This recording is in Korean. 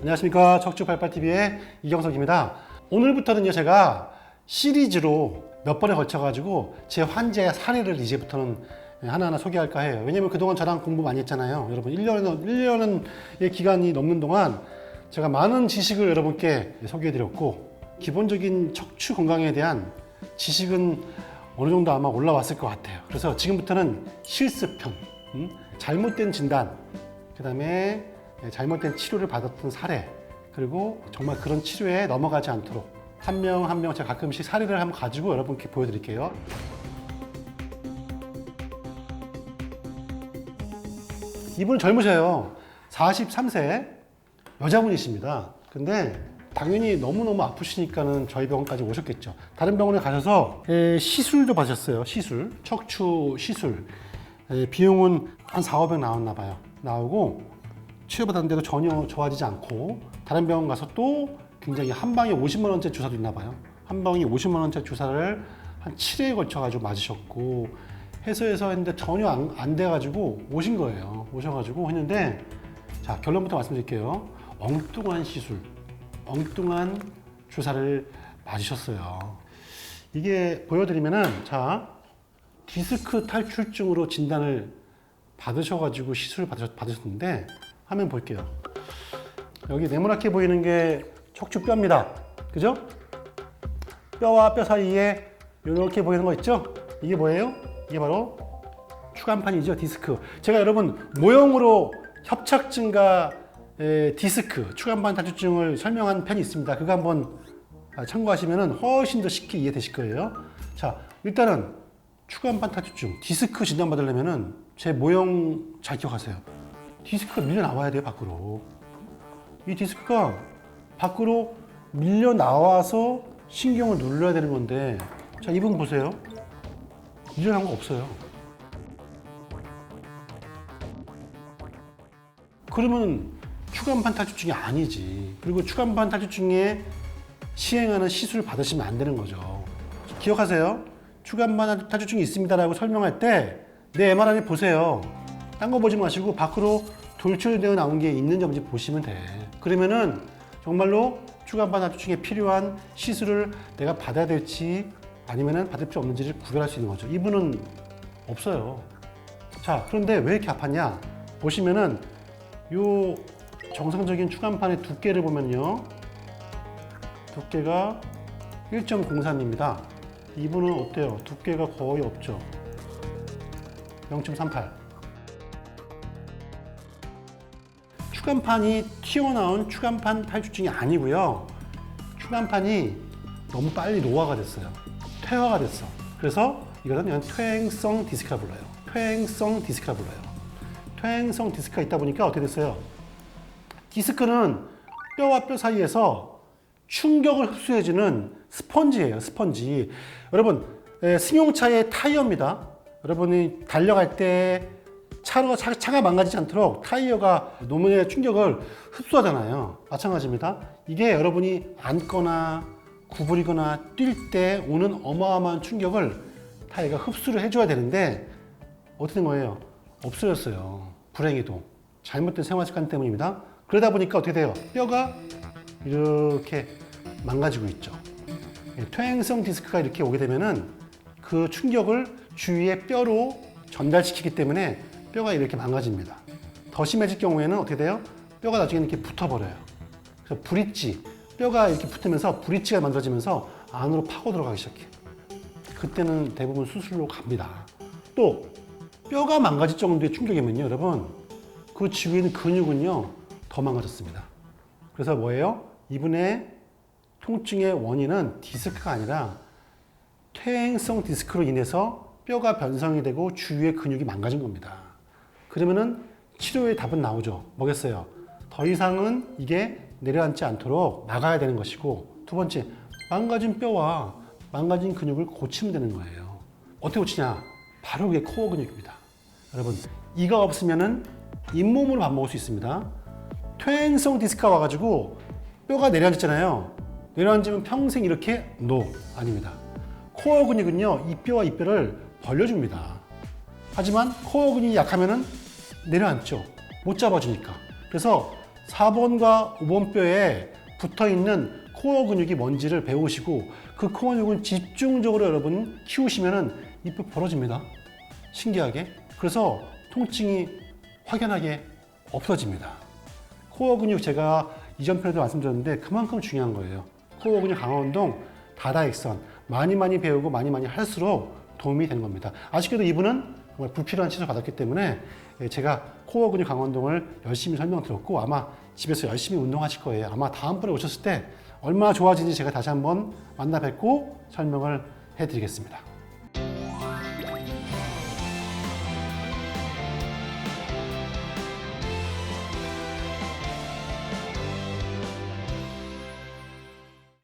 안녕하십니까 척추발발TV의 이경석입니다. 오늘부터는요 제가 시리즈로 몇 번에 걸쳐 가지고 제 환자의 사례를 이제부터는 하나하나 소개할까 해요. 왜냐면 그동안 저랑 공부 많이 했잖아요. 여러분 1년은, 1년의 기간이 넘는 동안 제가 많은 지식을 여러분께 소개해 드렸고 기본적인 척추 건강에 대한 지식은 어느 정도 아마 올라왔을 것 같아요. 그래서 지금부터는 실습편, 음? 잘못된 진단, 그 다음에 잘못된 치료를 받았던 사례, 그리고 정말 그런 치료에 넘어가지 않도록 한 명 한 명 제가 가끔씩 사례를 한번 가지고 여러분께 보여드릴게요. 이분은 젊으셔요. 43세 여자분이십니다. 근데 당연히 너무너무 아프시니까는 저희 병원까지 오셨겠죠. 다른 병원에 가셔서 에, 시술도 받으셨어요. 시술, 척추 시술. 에, 비용은 한 4, 500 나왔나 봐요. 나오고 치료받았는데도 전혀 좋아지지 않고 다른 병원 가서 또 굉장히 한 방에 50만 원짜리 주사도 있나 봐요. 한 방에 50만 원짜리 주사를 한 7회에 걸쳐 가지고 맞으셨고 해서 해서 했는데 전혀 안, 안 돼가지고 오신 거예요. 오셔가지고 했는데 자 결론부터 말씀드릴게요. 엉뚱한 시술, 엉뚱한 주사를 맞으셨어요. 이게 보여드리면은 자 디스크 탈출증으로 진단을 받으셔가지고 시술을 받으셨, 받으셨는데 화면 볼게요. 여기 네모나게 보이는 게 척추뼈입니다. 그죠? 뼈와 뼈 사이에 이렇게 보이는 거 있죠? 이게 뭐예요? 이게 바로 추간판이죠, 디스크. 제가 여러분 모형으로 협착증과 에, 디스크, 추간판 탈출증을 설명한 편이 있습니다. 그거 한번 아, 참고하시면 훨씬 더 쉽게 이해되실 거예요. 자, 일단은 추간판 탈출증, 디스크 진단 받으려면은 제 모형 잘 기억하세요. 디스크가 밀려 나와야 돼요, 밖으로. 이 디스크가 밖으로 밀려 나와서 신경을 눌러야 되는 건데, 자, 이분 보세요. 밀려 나온 거 없어요. 그러면 추간판 탈출증이 아니지. 그리고 추간판 탈출증에 시행하는 시술을 받으시면 안 되는 거죠. 기억하세요. 추간판 탈출증이 있습니다라고 설명할 때 내 MRI 보세요. 딴 거 보지 마시고 밖으로 돌출되어 나온 게 있는지 없는지 보시면 돼. 그러면은 정말로 추간판 탈출증에 필요한 시술을 내가 받아야 될지 아니면은 받을 필요 없는지를 구별할 수 있는 거죠. 이분은 없어요. 자, 그런데 왜 이렇게 아팠냐? 보시면은 요 정상적인 추간판의 두께를 보면요. 두께가 1.03입니다. 이분은 어때요? 두께가 거의 없죠. 0.38. 추간판이 튀어나온 추간판 탈출증이 아니고요. 추간판이 너무 빨리 노화가 됐어요. 퇴화가 됐어. 그래서 이거는 그냥 퇴행성 디스크라 불러요. 퇴행성 디스크라 불러요. 퇴행성 디스크가 있다 보니까 어떻게 됐어요? 디스크는 뼈와 뼈 사이에서 충격을 흡수해주는 스펀지예요, 스펀지. 여러분, 에, 승용차의 타이어입니다. 여러분이 달려갈 때 차로 차, 차가 망가지지 않도록 타이어가 노면의 충격을 흡수하잖아요. 마찬가지입니다. 이게 여러분이 앉거나 구부리거나 뛸 때 오는 어마어마한 충격을 타이어가 흡수를 해줘야 되는데 어떻게 된 거예요? 없어졌어요. 불행히도 잘못된 생활 습관 때문입니다. 그러다 보니까 어떻게 돼요? 뼈가 이렇게 망가지고 있죠. 예, 퇴행성 디스크가 이렇게 오게 되면은 그 충격을 주위의 뼈로 전달시키기 때문에 뼈가 이렇게 망가집니다. 더 심해질 경우에는 어떻게 돼요? 뼈가 나중에 이렇게 붙어버려요. 그래서 브릿지, 뼈가 이렇게 붙으면서 브릿지가 만들어지면서 안으로 파고 들어가기 시작해요. 그때는 대부분 수술로 갑니다. 또 뼈가 망가질 정도의 충격이면요, 여러분, 그 주위에 있는 근육은요 더 망가졌습니다. 그래서 뭐예요? 이분의 통증의 원인은 디스크가 아니라 퇴행성 디스크로 인해서 뼈가 변성이 되고 주위의 근육이 망가진 겁니다. 그러면은 치료의 답은 나오죠. 뭐겠어요? 더 이상은 이게 내려앉지 않도록 막아야 되는 것이고 두 번째 망가진 뼈와 망가진 근육을 고치면 되는 거예요. 어떻게 고치냐? 바로 그게 코어 근육입니다. 여러분 이가 없으면은 잇몸으로 밥 먹을 수 있습니다. 퇴행성 디스크가 와가지고 뼈가 내려앉잖아요. 내려앉으면 평생 이렇게 노 아닙니다. 코어 근육은요 이 뼈와 이 뼈를 벌려줍니다. 하지만 코어 근육이 약하면은 내려앉죠. 못 잡아주니까. 그래서 4번과 5번 뼈에 붙어 있는 코어 근육이 뭔지를 배우시고 그 코어 근육을 집중적으로 여러분 키우시면은 이뼈 벌어집니다. 신기하게. 그래서 통증이 확연하게 없어집니다. 코어 근육 제가 이전 편에도 말씀드렸는데 그만큼 중요한 거예요. 코어 근육 강화 운동 다다익선 많이 많이 배우고 많이 많이 할수록 도움이 되는 겁니다. 아쉽게도 이분은 정말 불필요한 치료 받았기 때문에 예, 제가 코어 근육 강화 운동을 열심히 설명드렸고 아마 집에서 열심히 운동하실 거예요. 아마 다음번에 오셨을 때 얼마나 좋아지는지 제가 다시 한번 만나 뵙고 설명을 해드리겠습니다.